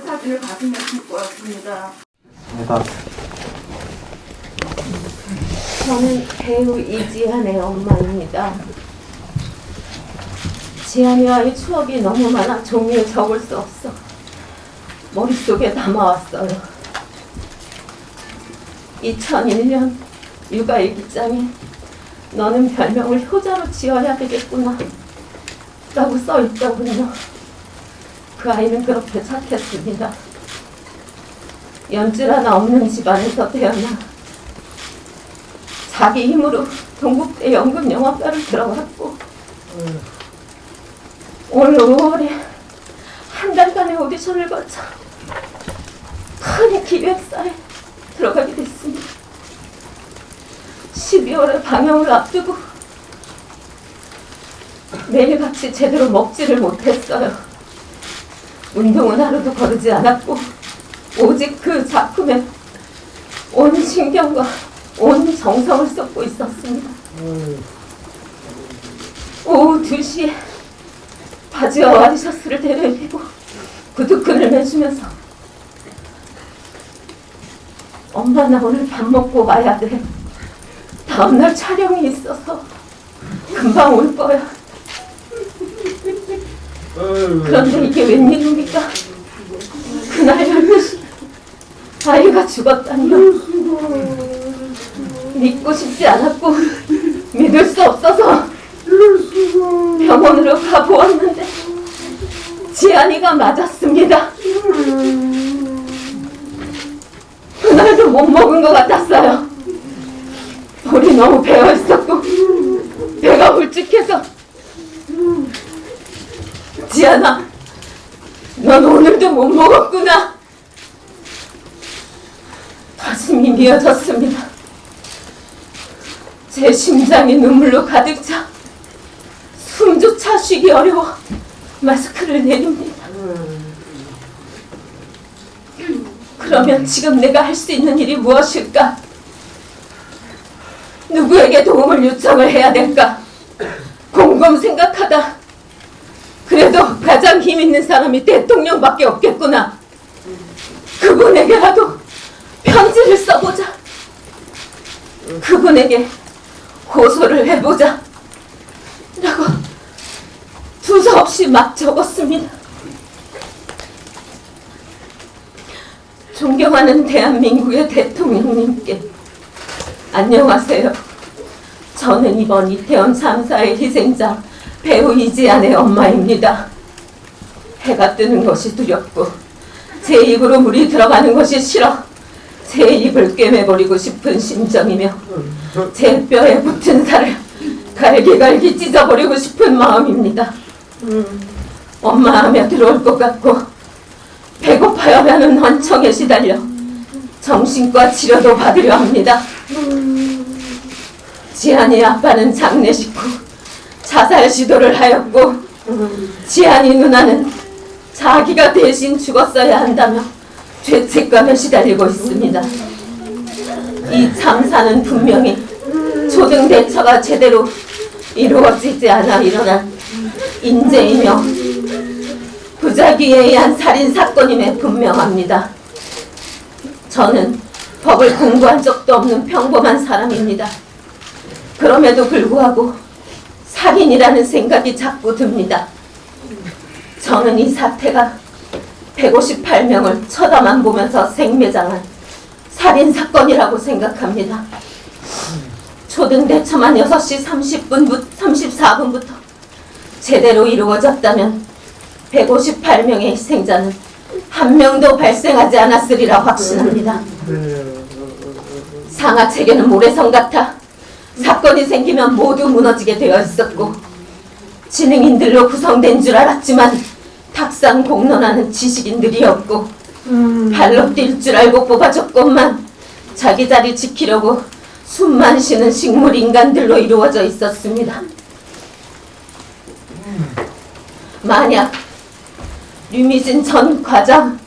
사진을 가슴에 품고 왔습니다. 내가 저는 배우 이지한의 엄마입니다. 지한이와의 추억이 너무 많아 종이에 적을 수 없어 머릿속에 담아왔어요. 2001년 육아일기장에 너는 별명을 효자로 지어야 되겠구나 라고 써 있더군요. 그 아이는 그렇게 착했습니다. 연줄 하나 없는 집안에서 태어나 자기 힘으로 동국대 연극영화과를 들어갔고 올 5월에 한 달간의 오디션을 거쳐 큰 기획사에 들어가게 됐습니다. 12월에 방영을 앞두고 매일같이 제대로 먹지를 못했어요. 운동은 하루도 거르지 않았고 오직 그 작품에 온 신경과 온 정성을 쏟고 있었습니다. 오후 2시에 바지와 와이셔츠를 대려입히고 구두끈을 매주면서 엄마 나 오늘 밥 먹고 와야 돼. 다음날 촬영이 있어서 금방 올 거야. 그런데 이게 웬일입니까? 그날 12시 아이가 죽었다니요. 믿고 싶지 않았고 믿을 수 없어서 병원으로 가보았는데 지안이가 맞았습니다. 그날도 못 먹은 것 같았어요. 볼이 너무 배어 있었고 배가 홀쭉해서 지안아, 넌 오늘도 못 먹었구나. 가슴이 미어졌습니다. 제 심장이 눈물로 가득 차 숨조차 쉬기 어려워 마스크를 내립니다. 그러면 지금 내가 할 수 있는 일이 무엇일까? 누구에게 도움을 요청을 해야 될까? 곰곰 생각하다 그래도 가장 힘 있는 사람이 대통령밖에 없겠구나. 그분에게라도 편지를 써보자. 그분에게 호소를 해보자. 라고 두서없이 막 적었습니다. 존경하는 대한민국의 대통령님께 안녕하세요. 저는 이번 이태원 참사의 희생자 배우 이지안의 엄마입니다. 해가 뜨는 것이 두렵고 제 입으로 물이 들어가는 것이 싫어 제 입을 꿰매버리고 싶은 심정이며 제 뼈에 붙은 살을 갈기갈기 찢어버리고 싶은 마음입니다. 엄마 하며 들어올 것 같고 배고파요라는 환청에 시달려 정신과 치료도 받으려 합니다. 지한이 아빠는 장례식 후 자살 시도를 하였고 지한이 누나는 자기가 대신 죽었어야 한다며 죄책감에 시달리고 있습니다. 이 참사는 분명히 초등 대처가 제대로 이루어지지 않아 일어난 인재이며 부작위에 의한 살인 사건임에 분명합니다. 저는 법을 공부한 적도 없는 평범한 사람입니다. 그럼에도 불구하고 살인이라는 생각이 자꾸 듭니다. 저는 이 사태가 158명을 쳐다만 보면서 생매장한 살인 사건이라고 생각합니다. 초등 대처만 6시 30분부터 34분부터 제대로 이루어졌다면 158명의 희생자는 한 명도 발생하지 않았으리라 확신합니다. 상하 체계는 모래성 같아 사건이 생기면 모두 무너지게 되어 있었고 지능인들로 구성된 줄 알았지만 탁상 공론하는 지식인들이었고 발로 뛸 줄 알고 뽑아줬건만 자기 자리 지키려고 숨만 쉬는 식물 인간들로 이루어져 있었습니다. 만약 류미진 전 과장,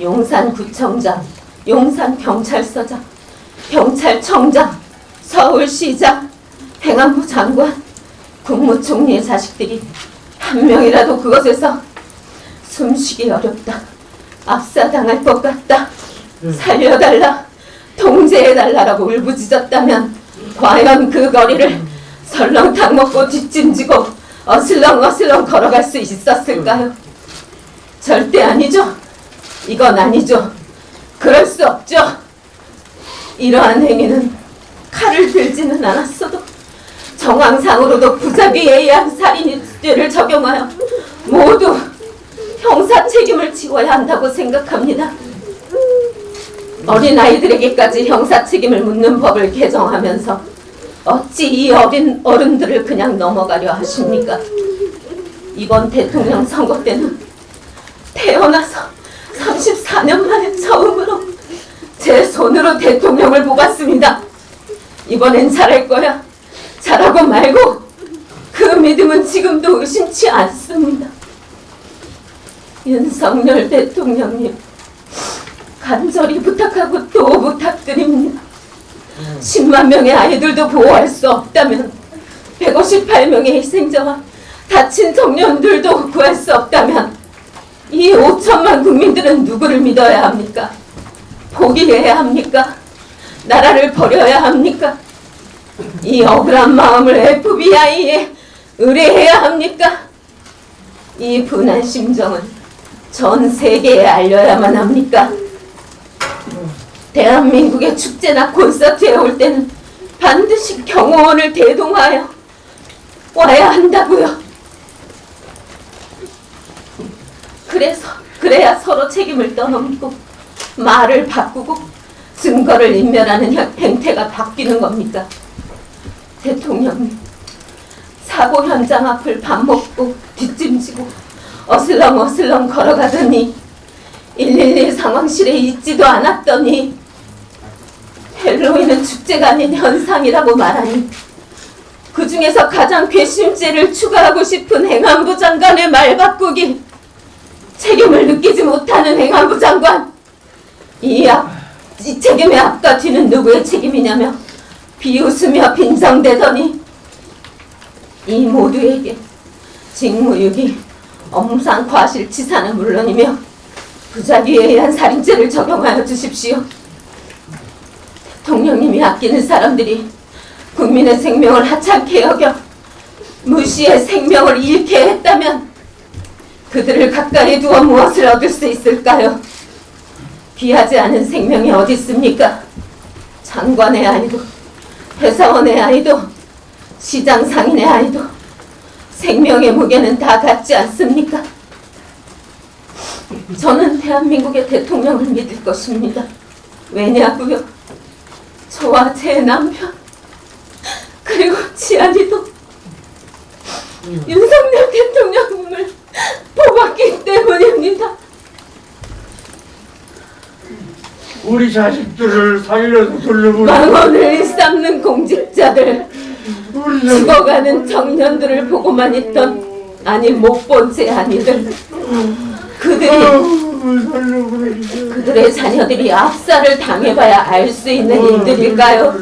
용산구청장, 용산경찰서장, 경찰청장, 서울시장, 행안부 장관, 국무총리의 자식들이 한 명이라도 그것에서 숨쉬기 어렵다. 압사당할 것 같다. 살려달라. 통제해달라라고 울부짖었다면 과연 그 거리를 설렁탕 먹고 뒷짐지고 어슬렁어슬렁 걸어갈 수 있었을까요? 절대 아니죠. 이건 아니죠. 그럴 수 없죠. 이러한 행위는 칼을 들지는 않았어도 정황상으로도 부작위에 의한 살인죄를 적용하여 모두 형사 책임을 지워야 한다고 생각합니다. 어린 아이들에게까지 형사 책임을 묻는 법을 개정하면서 어찌 이 어린 어른들을 그냥 넘어가려 하십니까? 이번 대통령 선거 때는 태어나서 34년 만에 처음으로 제 손으로 대통령을 뽑았습니다. 이번엔 잘할 거야. 잘하고 말고 그 믿음은 지금도 의심치 않습니다. 윤석열 대통령님 간절히 부탁하고 또 부탁드립니다. 10만 명의 아이들도 보호할 수 없다면 158명의 희생자와 다친 청년들도 구할 수 없다면 이 5천만 국민들은 누구를 믿어야 합니까? 포기해야 합니까? 나라를 버려야 합니까? 이 억울한 마음을 FBI에 의뢰해야 합니까? 이 분한 심정은 전 세계에 알려야만 합니까? 대한민국의 축제나 콘서트에 올 때는 반드시 경호원을 대동하여 와야 한다고요. 그래서 그래야 서로 책임을 떠넘고 말을 바꾸고 증거를 인멸하는 현- 행태가 바뀌는 겁니까? 대통령님, 사고 현장 앞을 밥 먹고 뒷짐지고 어슬렁 어슬렁 걸어가더니 112 상황실에 있지도 않았더니 헬로윈은 축제가 아닌 현상이라고 말하니 그 중에서 가장 괘씸죄를 추가하고 싶은 행안부 장관의 말 바꾸기 책임을 느끼지 못하는 행안부 장관 이, 앞, 이 책임의 앞과 뒤는 누구의 책임이냐며 비웃으며 빈정대더니 이 모두에게 직무유기, 엄상 과실치사는 물론이며 부작위에 의한 살인죄를 적용하여 주십시오. 대통령님이 아끼는 사람들이 국민의 생명을 하찮게 여겨 무시해 생명을 잃게 했다면 그들을 가까이 두어 무엇을 얻을 수 있을까요? 귀하지 않은 생명이 어디 있습니까? 장관의 아이도 회사원의 아이도 시장 상인의 아이도 생명의 무게는 다 같지 않습니까? 저는 대한민국의 대통령을 믿을 것입니다. 왜냐고요? 저와 제 남편 그리고 지안이도 윤석열 대통령님을 뽑았기 때문입니다. 우리 자식들을 살려서 돌려보내 망언을 일삼는 공직자들, 우리 죽어가는 청년들을 보고만 있던 아니 못 본 제 아니들 그들이 살려보내 주세요 그들의 자녀들이 압살을 당해봐야 알 수 있는 일들일까요?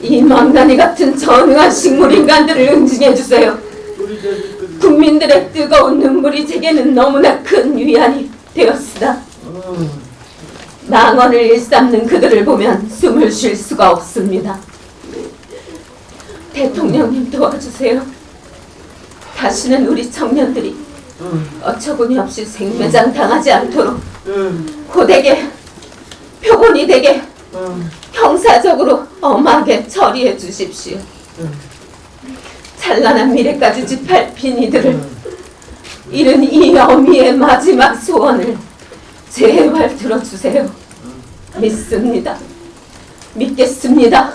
이 망나니 같은 전능한 식물 인간들을 응징해 주세요. 우리 국민들의 뜨거운 눈물이 제게는 너무나 큰 위안이 되었으나 망언을 일삼는 그들을 보면 숨을 쉴 수가 없습니다. 대통령님 도와주세요. 다시는 우리 청년들이 어처구니 없이 생매장 당하지 않도록 고되게 표본이 되게 형사적으로 엄하게 처리해 주십시오. 찬란한 미래까지 짓밟힌 이들을 이른 이 어미의 마지막 소원을 제발 들어주세요. 믿습니다. 믿겠습니다.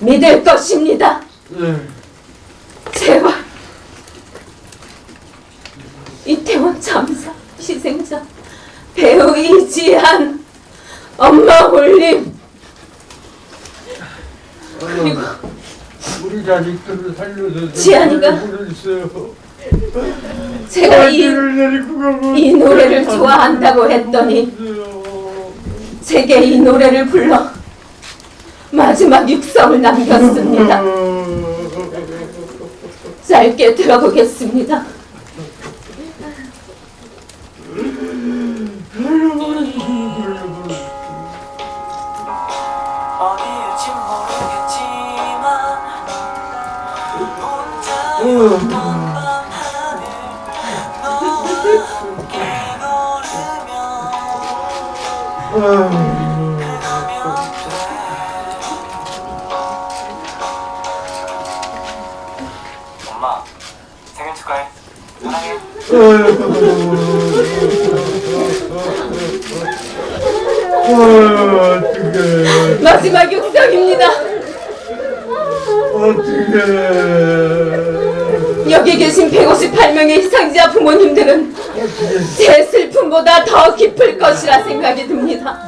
믿을 것입니다. 제발. 이태원 참사 희생자 배우 이지한 엄마 홀림 그리고 우리 자식들을 살려서 지안이가 제가 이, 가면 이 노래를 좋아한다고 했더니 살려주세요. 제게 이 노래를 불러 마지막 육성을 남겼습니다. 짧게 들어보겠습니다. 엄마 생일 축하해. 사랑해. 어떡해 마지막 육성입니다. 어떡해 여기 계신 158명의 희생자 부모님들은 제 슬픔보다 더 깊을 것이라 생각이 듭니다.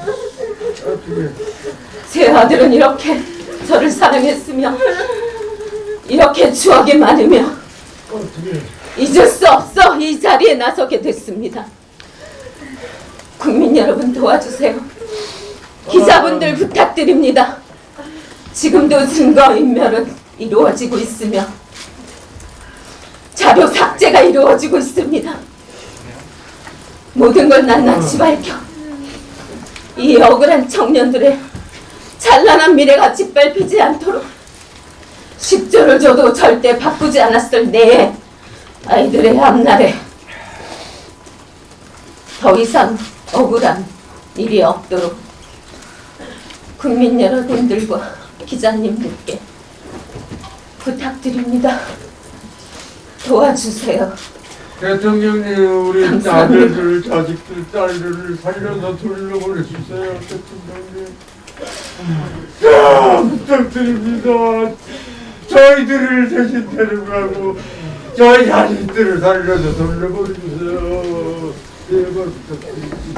제 아들은 이렇게 저를 사랑했으며 이렇게 추억이 많으며 잊을 수 없어 이 자리에 나서게 됐습니다. 국민 여러분 도와주세요. 기자분들 부탁드립니다. 지금도 증거인멸은 이루어지고 있으며 자료 삭제가 이루어지고 있습니다. 모든 걸 낱낱이 밝혀 이 억울한 청년들의 찬란한 미래가 짓밟히지 않도록 10조를 줘도 절대 바꾸지 않았을 내 아이들의 앞날에 더 이상 억울한 일이 없도록 국민 여러분들과 기자님들께 부탁드립니다. 도와주세요. 대통령님 우리. 아들들 자식들 딸들을 살려서 돌려보내주세요 대통령님 자 부탁드립니다 저희들을 대신 데려가고 저희 자식들을 살려서 돌려보내주세요 제발 부탁드립니다